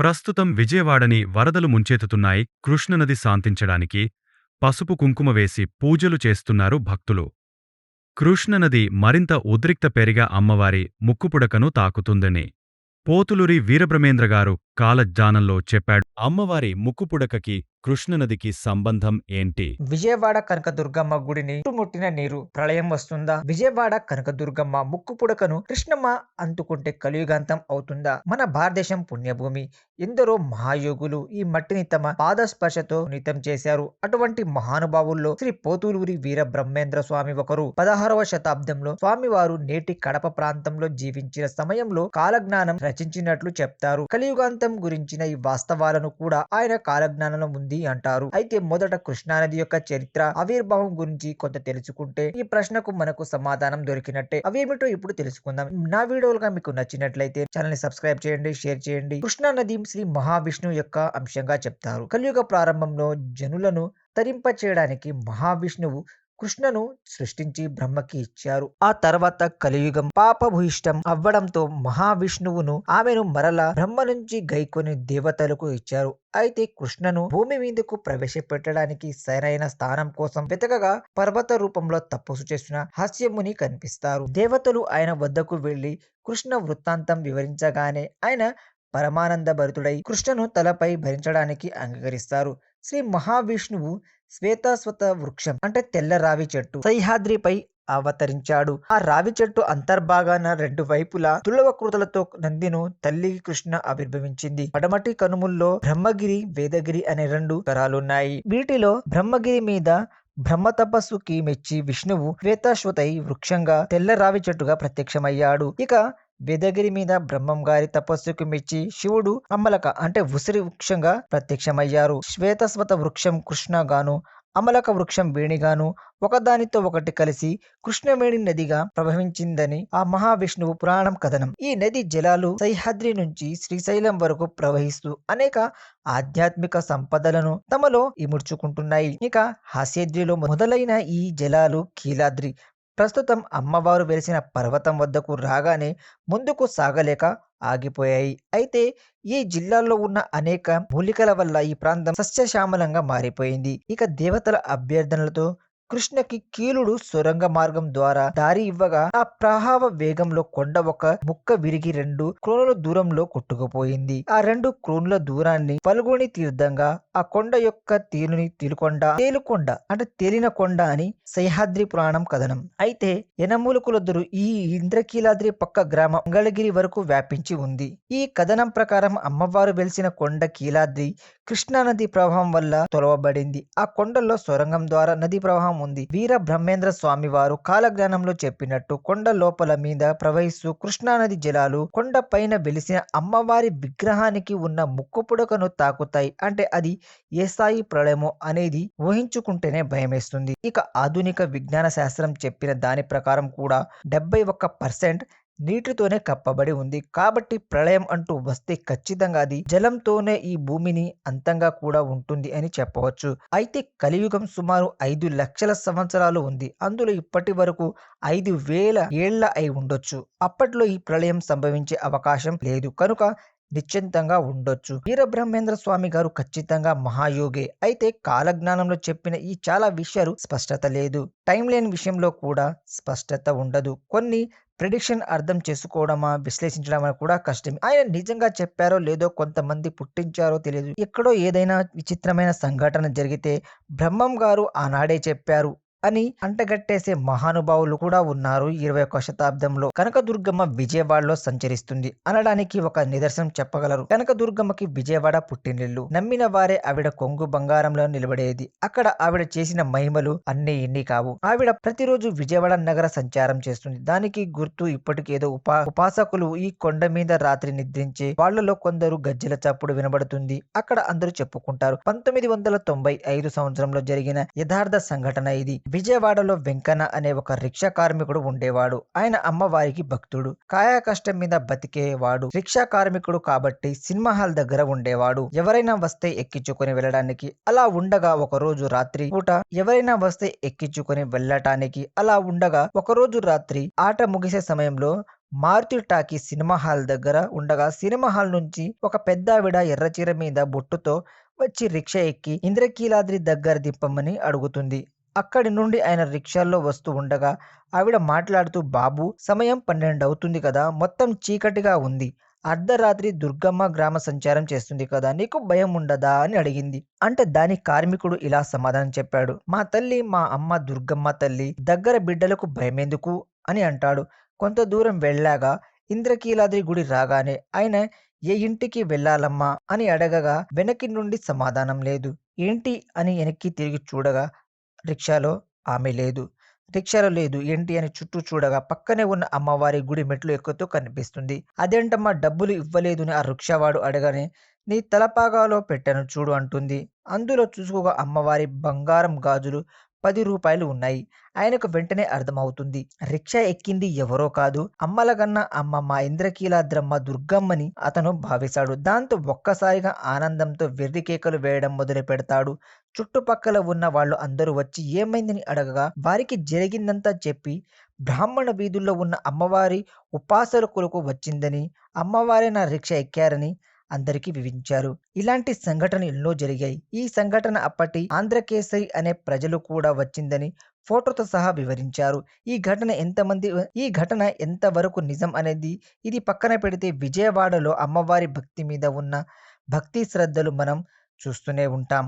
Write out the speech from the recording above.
ప్రస్తుతం విజయవాడని వరదలు ముంచెత్తుతున్నాయి కృష్ణనది శాంతించడానికి పసుపు కుంకుమ వేసి పూజలు చేస్తున్నారు భక్తులు. కృష్ణనది మరింత ఉద్రిక్త పెరిగా అమ్మవారి ముక్కుపుడకను తాకుతుందని. పోతులూరి వీరభ్రమేంద్రగారు కాలజ్ఞానంలో చెప్పాడు. అమ్మవారి ముక్కుపుడకకి కృష్ణనదికి సంబంధం ఏంటి? విజయవాడ కనకదుర్గమ్మ గుడిని చుట్టుముట్టిన నీరు ప్రళయం వస్తుందా? విజయవాడ కనకదుర్గమ్మ ముక్కు పుడకను కృష్ణమ్మ అంటుకుంటే కలియుగాంతం అవుతుందా? మన భారతదేశం పుణ్యభూమి. ఎందరో మహాయోగులు ఈ మట్టిని తమ పాదస్పర్శతో నితం చేశారు. అటువంటి మహానుభావుల్లో శ్రీ పోతులూరి వీర బ్రహ్మేంద్ర స్వామి ఒకరు. పదహారవ శతాబ్దంలో స్వామివారు నేటి కడప ప్రాంతంలో జీవించిన సమయంలో కాలజ్ఞానం రచించినట్లు చెప్తారు. కలియుగాంతం గురించిన ఈ వాస్తవాలను కూడా ఆయన కాలజ్ఞానంలో ఉంది అంటారు. అయితే మొదట కృష్ణానది యొక్క చరిత్ర ఆవిర్భావం గురించి కొంత తెలుసుకుంటే ఈ ప్రశ్నకు మనకు సమాధానం దొరికినట్టే. అవేమిటో ఇప్పుడు తెలుసుకుందాం. నా వీడియోలుగా మీకు నచ్చినట్లయితే ఛానల్ని సబ్స్క్రైబ్ చేయండి షేర్ చేయండి. కృష్ణా నది శ్రీ మహావిష్ణువు యొక్క అంశంగా చెప్తారు. కలియుగ ప్రారంభంలో జనులను తరింప చేయడానికి మహావిష్ణువు కృష్ణను సృష్టించి బ్రహ్మకి ఇచ్చారు. ఆ తర్వాత కలియుగం పాపభూయిష్టం అవ్వడంతో మహావిష్ణువును ఆమెను మరల బ్రహ్మ నుంచి గైకొని దేవతలకు ఇచ్చారు. అయితే కృష్ణను భూమి మీదకు ప్రవేశపెట్టడానికి సరైన స్థానం కోసం వెతకగా పర్వత రూపంలో తపస్సు చేసిన హాస్యముని కనిపిస్తారు. దేవతలు ఆయన వద్దకు వెళ్ళి కృష్ణ వృత్తాంతం వివరించగానే ఆయన పరమానంద భరితుడై కృష్ణను తలపై భరించడానికి అంగీకరిస్తారు. శ్రీ మహావిష్ణువు శ్వేతాస్వత వృక్షం అంటే తెల్ల రావి చెట్టు సహ్యాద్రిపై అవతరించాడు. ఆ రావి చెట్టు అంతర్భాగాన రెండు వైపులా తులవకృతలతో నందిను తల్లి కృష్ణ ఆవిర్భవించింది. పడమటి కనుముల్లో బ్రహ్మగిరి వేదగిరి అనే రెండు తరాలున్నాయి. వీటిలో బ్రహ్మగిరి మీద బ్రహ్మ తపస్సుకి మెచ్చి విష్ణువు శ్వేతాశ్వతై వృక్షంగా తెల్ల రావి చెట్టుగా ప్రత్యక్షమయ్యాడు. ఇక వెదగిరి మీద బ్రహ్మం గారి తపస్సుకు మెచ్చి శివుడు అమలక అంటే ఉసిరి వృక్షంగా ప్రత్యక్షమయ్యారు. శ్వేతస్వత వృక్షం కృష్ణగాను అమలక వృక్షం వేణిగాను ఒకదానితో ఒకటి కలిసి కృష్ణవేణి నదిగా ప్రవహించిందని ఆ మహావిష్ణువు పురాణం కథనం. ఈ నది జలాలు సహ్యాద్రి నుంచి శ్రీశైలం వరకు ప్రవహిస్తూ అనేక ఆధ్యాత్మిక సంపదలను తమలో ఇముడ్చుకుంటున్నాయి. ఇక హాస్యద్రిలో మొదలైన ఈ జలాలు కీలాద్రి ప్రస్తుతం అమ్మవారు వెలిసిన పర్వతం వద్దకు రాగానే ముందుకు సాగలేక ఆగిపోయాయి. అయితే ఈ జిల్లాలో ఉన్న అనేక మూలికల వల్ల ఈ ప్రాంతం సస్యశ్యామలంగా మారిపోయింది. ఇక దేవతల అభ్యర్థనలతో కృష్ణకి కీలుడు సొరంగ మార్గం ద్వారా దారి ఇవ్వగా ఆ ప్రహావ వేగంలో కొండ ఒక ముక్క విరిగి రెండు క్రోనుల దూరంలో కొట్టుకుపోయింది. ఆ రెండు క్రోనుల దూరాన్ని పలుగుని తీర్థంగా ఆ కొండ యొక్క తేలుని తేలుకొండ తేలుకొండ అంటే తేలిన కొండ అని సహ్యాద్రి పురాణం కథనం. అయితే యనమూలకులొద్దరు ఈ ఇంద్రకీలాద్రి పక్క గ్రామం మంగళగిరి వరకు వ్యాపించి ఉంది. ఈ కథనం ప్రకారం అమ్మవారు వెలిసిన కొండ కీలాద్రి కృష్ణానది ప్రవాహం వల్ల తొలవబడింది. ఆ కొండల్లో సొరంగం ద్వారా నది ప్రవాహం ఉంది. వీర బ్రహ్మేంద్ర స్వామి వారు కాలజ్ఞానంలో చెప్పినట్టు కొండ లోపల మీద ప్రవహిస్తూ కృష్ణానది జలాలు కొండ పైన వెలిసిన అమ్మవారి విగ్రహానికి ఉన్న ముక్కు పుడకను తాకుతాయి. అంటే అది ఏ స్థాయి ప్రళయమో అనేది ఊహించుకుంటేనే భయమేస్తుంది. ఇక ఆధునిక విజ్ఞాన శాస్త్రం చెప్పిన దాని ప్రకారం కూడా డెబ్బై ఒక్క పర్సెంట్ నీటితోనే కప్పబడి ఉంది. కాబట్టి ప్రళయం అంటూ వస్తే ఖచ్చితంగా అది జలంతోనే ఈ భూమిని అంతంగా కూడా ఉంటుంది అని చెప్పవచ్చు. అయితే కలియుగం సుమారు ఐదు లక్షల సంవత్సరాలు ఉంది. అందులో ఇప్పటి వరకు ఐదు వేల ఏళ్ళ అయి ఉండొచ్చు. అప్పట్లో ఈ ప్రళయం సంభవించే అవకాశం లేదు. కనుక నిశ్చింతంగా ఉండొచ్చు. వీరబ్రహ్మేంద్ర స్వామి గారు ఖచ్చితంగా మహాయోగే. అయితే కాలజ్ఞానంలో చెప్పిన ఈ చాలా విషయాలు స్పష్టత లేదు. టైం లైన్ విషయంలో కూడా స్పష్టత ఉండదు. కొన్ని ప్రిడిక్షన్ అర్థం చేసుకోవడమా విశ్లేషించడమా కూడా కష్టం ఆయన నిజంగా చెప్పారో లేదో కొంతమంది పుట్టించారో తెలియదు. ఎక్కడో ఏదైనా విచిత్రమైన సంఘటన జరిగితే బ్రహ్మం గారు ఆనాడే చెప్పారు. అని అంటగట్టేసే మహానుభావులు కూడా ఉన్నారు. ఇరవై ఒక్క శతాబ్దంలో కనకదుర్గమ్మ విజయవాడలో సంచరిస్తుంది అనడానికి ఒక నిదర్శనం చెప్పగలరు. కనకదుర్గమ్మకి విజయవాడ పుట్టినిల్లు. నమ్మిన వారే ఆవిడ కొంగు బంగారంలో నిలబడేది. అక్కడ ఆవిడ చేసిన మహిమలు అన్ని ఇన్ని కావు. ఆవిడ ప్రతిరోజు విజయవాడ నగర సంచారం చేస్తుంది. దానికి గుర్తు ఇప్పటికేదో ఉపా ఉపాసకులు ఈ కొండ మీద రాత్రి నిద్రించే వాళ్ళలో కొందరు గజ్జెల చప్పుడు వినబడుతుంది. అక్కడ అందరూ చెప్పుకుంటారు. పంతొమ్మిది వందల తొంభై ఐదు సంవత్సరంలో జరిగిన యథార్థ సంఘటన ఇది. విజయవాడలో వెంకన్న అనే ఒక రిక్షా కార్మికుడు ఉండేవాడు. ఆయన అమ్మవారికి భక్తుడు. కాయ కష్టం మీద బతికేవాడు. రిక్షా కార్మికుడు కాబట్టి సినిమా హాల్ దగ్గర ఉండేవాడు. ఎవరైనా వస్తే ఎక్కించుకొని వెళ్ళడానికి అలా ఉండగా ఒక రోజు రాత్రి పూట ఎవరైనా వస్తే ఎక్కించుకొని వెళ్ళటానికి అలా ఉండగా ఒక రోజు రాత్రి ఆట ముగిసే సమయంలో మారుతి టాకీ సినిమా హాల్ దగ్గర ఉండగా సినిమా హాల్ నుంచి ఒక పెద్దావిడ ఎర్రచీర మీద బొట్టుతో వచ్చి రిక్షా ఎక్కి ఇంద్రకీలాద్రి దగ్గర దింపమని అడుగుతుంది. అక్కడి నుండి ఆయన రిక్షాల్లో వస్తూ ఉండగా ఆవిడ మాట్లాడుతూ బాబు సమయం పన్నెండు అవుతుంది కదా మొత్తం చీకటిగా ఉంది. అర్ధరాత్రి దుర్గమ్మ గ్రామ సంచారం చేస్తుంది కదా నీకు భయం ఉండదా? అని అడిగింది. అంటే దాని కార్మికుడు ఇలా సమాధానం చెప్పాడు. మా తల్లి మా అమ్మ దుర్గమ్మ తల్లి దగ్గర బిడ్డలకు భయమెందుకు? అని అంటాడు. కొంత దూరం వెళ్ళాగా ఇంద్రకీలాద్రి గుడి రాగానే ఆయన ఏ ఇంటికి వెళ్ళాలమ్మా? అని అడగగా వెనక్కి నుండి సమాధానం లేదు. ఏంటి? అని వెనక్కి తిరిగి చూడగా రిక్షాలో ఆమె లేదు. రిక్షాలో లేదు. ఏంటి అని చుట్టూ చూడగా పక్కనే ఉన్న అమ్మవారి గుడి మెట్లు ఎక్కుతూ కనిపిస్తుంది. అదేంటమ్మా డబ్బులు ఇవ్వలేదు అని ఆ రిక్షావాడు అడగనే నీ తలపాగాలో పెట్టాను చూడు అంటుంది. అందులో చూసుకోగా అమ్మవారి బంగారం గాజులు పది రూపాయలు ఉన్నాయి. ఆయనకు వెంటనే అర్థమవుతుంది. రిక్షా ఎక్కింది ఎవరో కాదు. అమ్మలగన్న అమ్మ మా ఇంద్రకీలాద్రమ్మ దుర్గమ్మని అతను భావిస్తాడు. దాంతో ఒక్కసారిగా ఆనందంతో వెర్రి కేకలు వేయడం మొదలు పెడతాడు. చుట్టుపక్కల ఉన్న వాళ్ళు అందరూ వచ్చి ఏమైందని అడగగా వారికి జరిగిందంతా చెప్పి బ్రాహ్మణ వీధుల్లో ఉన్న అమ్మవారి ఉపాసకులకు వచ్చిందని అమ్మవారే నా రిక్షా ఎక్కారని అందరికీ వివించారు ఇలాంటి సంఘటన ఎన్నో జరిగాయి. ఈ సంఘటన అప్పటి ఆంధ్రకేసరి అనే ప్రజలు కూడా వచ్చిందని ఫోటోతో సహా వివరించారు. ఈ ఘటన ఎంతమంది ఈ ఘటన ఎంతవరకు నిజం అనేది ఇది పక్కన పెడితే విజయవాడలో అమ్మవారి భక్తి మీద ఉన్న భక్తి శ్రద్ధలు మనం చూస్తూనే ఉంటాం.